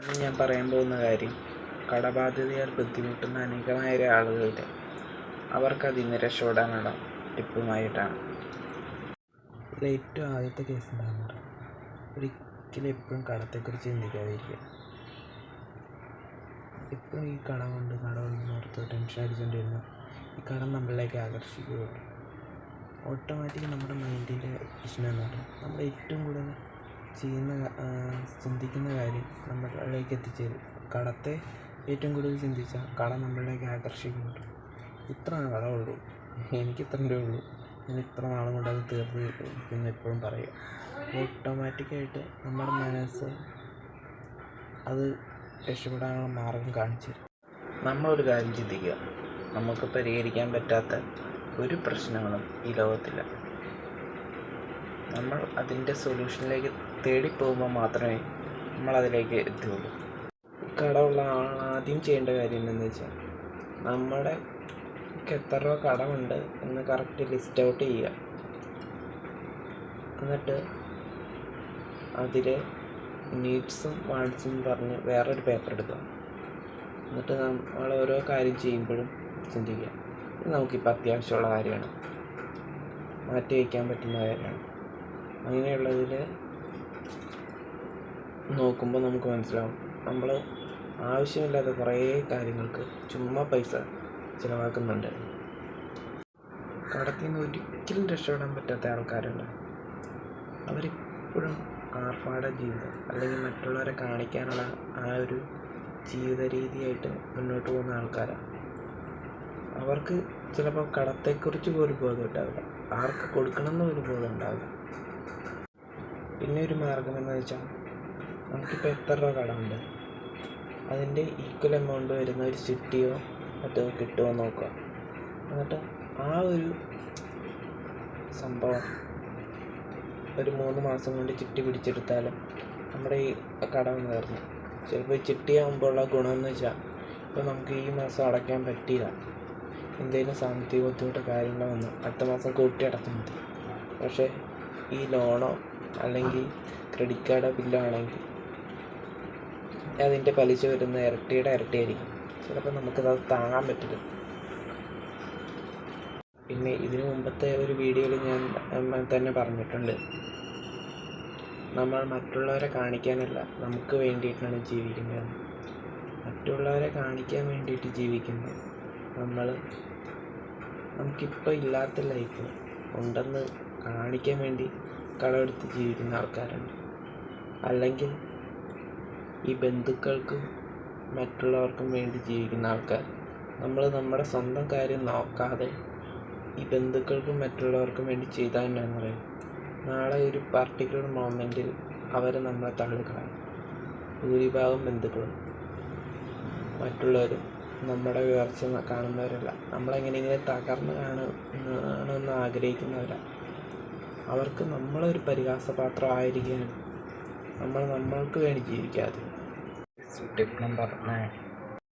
ഇന്ന് ഞാൻ പറയാൻ പോകുന്ന കാര്യം കടബാധ്യതയാൽ ബുദ്ധിമുട്ടുന്ന അനേകമായ ആളുകളുടെ അവർക്കതിൽ നിന്ന് രക്ഷപ്പെടാനുള്ള ടിപ്പുമായിട്ടാണ്. ഇവിടെ ഏറ്റവും ആദ്യത്തെ കേസ് എന്താണെന്ന് പറയാം ഒരിക്കലും എപ്പോഴും കടത്തെക്കുറിച്ച് ചിന്തിക്കാതിരിക്കുക. എപ്പോഴും ഈ കടമുണ്ട് കൊണ്ട് ഓർത്ത് ടെൻഷൻ അടിച്ചുകൊണ്ടിരുന്ന ഈ കടം നമ്മളിലേക്ക് ആകർഷിക്കുകയുള്ളൂ. ഓട്ടോമാറ്റിക് നമ്മുടെ മൈൻഡിന്റെ പ്രശ്നം എന്ന് പറയുന്നത് നമ്മൾ ഏറ്റവും കൂടുതൽ ചെയ്യുന്ന ചിന്തിക്കുന്ന കാര്യം നമ്മളിലേക്ക് എത്തിച്ചേരും. കടത്തെ ഏറ്റവും കൂടുതൽ ചിന്തിച്ചാൽ കട നമ്മളിലേക്ക് ആകർഷിക്കുന്നുണ്ട്. ഇത്ര ഉള്ളൂ. എനിക്ക് ഇത്രയേ ഉള്ളൂ. ഞാൻ ഇത്ര നാളും കൊണ്ട് അത് തീർന്നു എന്ന് എപ്പോഴും പറയുക. ഓട്ടോമാറ്റിക്കായിട്ട് നമ്മുടെ മനസ്സ് അത് രക്ഷപ്പെടാനുള്ള മാർഗം കാണിച്ചു തരും. നമ്മളൊരു കാര്യം ചിന്തിക്കുക. നമുക്ക് പരിഹരിക്കാൻ പറ്റാത്ത ഒരു പ്രശ്നങ്ങളും ഈ ലോകത്തില്ല. നമ്മൾ അതിന്റെ സൊല്യൂഷനിലേക്ക് തേടിപ്പോകുമ്പോൾ മാത്രമേ നമ്മളതിലേക്ക് എത്തുകയുള്ളൂ കടമുള്ള ആദ്യം ചെയ്യേണ്ട കാര്യം എന്താണെന്ന് വെച്ചാൽ നമ്മുടെ എത്ര രൂപ കടമുണ്ട് എന്ന് കറക്റ്റ് ലിസ്റ്റ് ഔട്ട് ചെയ്യുക. എന്നിട്ട് അതിൽ നീഡ്സും വാൺസും പറഞ്ഞ് വേറൊരു പേപ്പർ എടുക്കുക. എന്നിട്ട് നമ്മൾ ഓരോ കാര്യം ചെയ്യുമ്പോഴും ചിന്തിക്കുക. ഇത് നമുക്കിപ്പോൾ അത്യാവശ്യമുള്ള കാര്യമാണ്. മാറ്റി വയ്ക്കാൻ പറ്റുന്ന കാര്യമാണ്. അങ്ങനെയുള്ളതിൽ നോക്കുമ്പോൾ നമുക്ക് മനസ്സിലാവും. നമ്മൾ ആവശ്യമില്ലാത്ത കുറേ കാര്യങ്ങൾക്ക് ചുമ്മാ പൈസ ചിലവാക്കുന്നുണ്ട്. കടത്തിൽ നിന്ന് ഒരിക്കലും രക്ഷപ്പെടാൻ പറ്റാത്ത ആൾക്കാരുണ്ട്. അവരിപ്പോഴും ആർഭാട ജീവിതം അല്ലെങ്കിൽ മറ്റുള്ളവരെ കാണിക്കാനുള്ള ആ ഒരു ജീവിത രീതിയായിട്ട് മുന്നോട്ട് പോകുന്ന ആൾക്കാരാണ് അവർക്ക് ചിലപ്പോൾ കടത്തെക്കുറിച്ച് പോലും ബോധം ഉണ്ടാവില്ല ആർക്ക് കൊടുക്കണമെന്ന് ഒരു ബോധം ഉണ്ടാവില്ല പിന്നെ ഒരു മാർഗം എന്ന് വെച്ചാൽ നമുക്കിപ്പോൾ എത്ര രൂപ കടമുണ്ട്? അതിന്റെ ഈക്വൽ എമൗണ്ട് വരുന്ന ഒരു ചിട്ടിയോ മറ്റോ കിട്ടുമോ നോക്കുക. എന്നിട്ട് ആ ഒരു സംഭവം ഒരു മൂന്ന് മാസം കൊണ്ട് ചിട്ടി പിടിച്ചെടുത്താലും നമ്മുടെ ഈ കടം തീർന്നു ചിലപ്പോൾ ഈ ചിട്ടിയാകുമ്പോഴുള്ള ഗുണമെന്ന് വെച്ചാൽ ഇപ്പോൾ നമുക്ക് ഈ മാസം അടയ്ക്കാൻ പറ്റിയില്ല. എന്തെങ്കിലും സാമ്പത്തിക ബുദ്ധിമുട്ടോ കാര്യങ്ങളോ വന്നു അടുത്ത മാസം കൂട്ടി അടച്ചാൽ പക്ഷേ ഈ ലോണോ അല്ലെങ്കിൽ ക്രെഡിറ്റ് കാർഡോ ബില്ലോ ആണെങ്കിൽ അതിന്റെ പലിശ വരുന്ന ഇരട്ടിയുടെ ഇരട്ടിയായിരിക്കും ചിലപ്പോൾ നമുക്കത് താങ്ങാൻ പറ്റില്ല. പിന്നെ ഇതിനു മുമ്പത്തെ ഒരു വീഡിയോയിൽ ഞാൻ തന്നെ പറഞ്ഞിട്ടുണ്ട്. നമ്മൾ മറ്റുള്ളവരെ കാണിക്കാനല്ല നമുക്ക് വേണ്ടിയിട്ടാണ് ജീവിക്കുന്നത്. മറ്റുള്ളവരെ കാണിക്കാൻ വേണ്ടിയിട്ട് ജീവിക്കുന്നത് നമ്മൾ നമുക്കിപ്പോൾ ഇല്ലാത്ത ലൈഫ് ഉണ്ടെന്ന് കാണിക്കാൻ വേണ്ടി കളമെടുത്ത് ജീവിക്കുന്ന ആൾക്കാരുണ്ട്. അല്ലെങ്കിൽ ഈ ബന്ധുക്കൾക്കും മറ്റുള്ളവർക്കും വേണ്ടി ജീവിക്കുന്ന ആൾക്കാർ. നമ്മൾ നമ്മുടെ സ്വന്തം കാര്യം നോക്കാതെ ഈ ബന്ധുക്കൾക്കും മറ്റുള്ളവർക്കും വേണ്ടി ചെയ്താൽ എന്നാന്ന് പറയും? നാളെ ഒരു പർട്ടിക്കുലർ മൊമെന്റിൽ അവർ നമ്മളെ തള്ളിക്കളയും. ഭൂരിഭാഗം ബന്ധുക്കളും. മറ്റുള്ളവരും നമ്മുടെ ഉയർച്ച കാണുന്നവരല്ല. നമ്മളെങ്ങനെയെങ്കിലും തകർന്ന് കാണണമെന്ന് ആഗ്രഹിക്കുന്നവരാണ് അവർക്ക് നമ്മളൊരു പരിഹാസപാത്രം ആയിരിക്കാനും നമ്മൾ നമ്മൾക്ക് വേണ്ടി ജീവിക്കാതെ. Tip number nine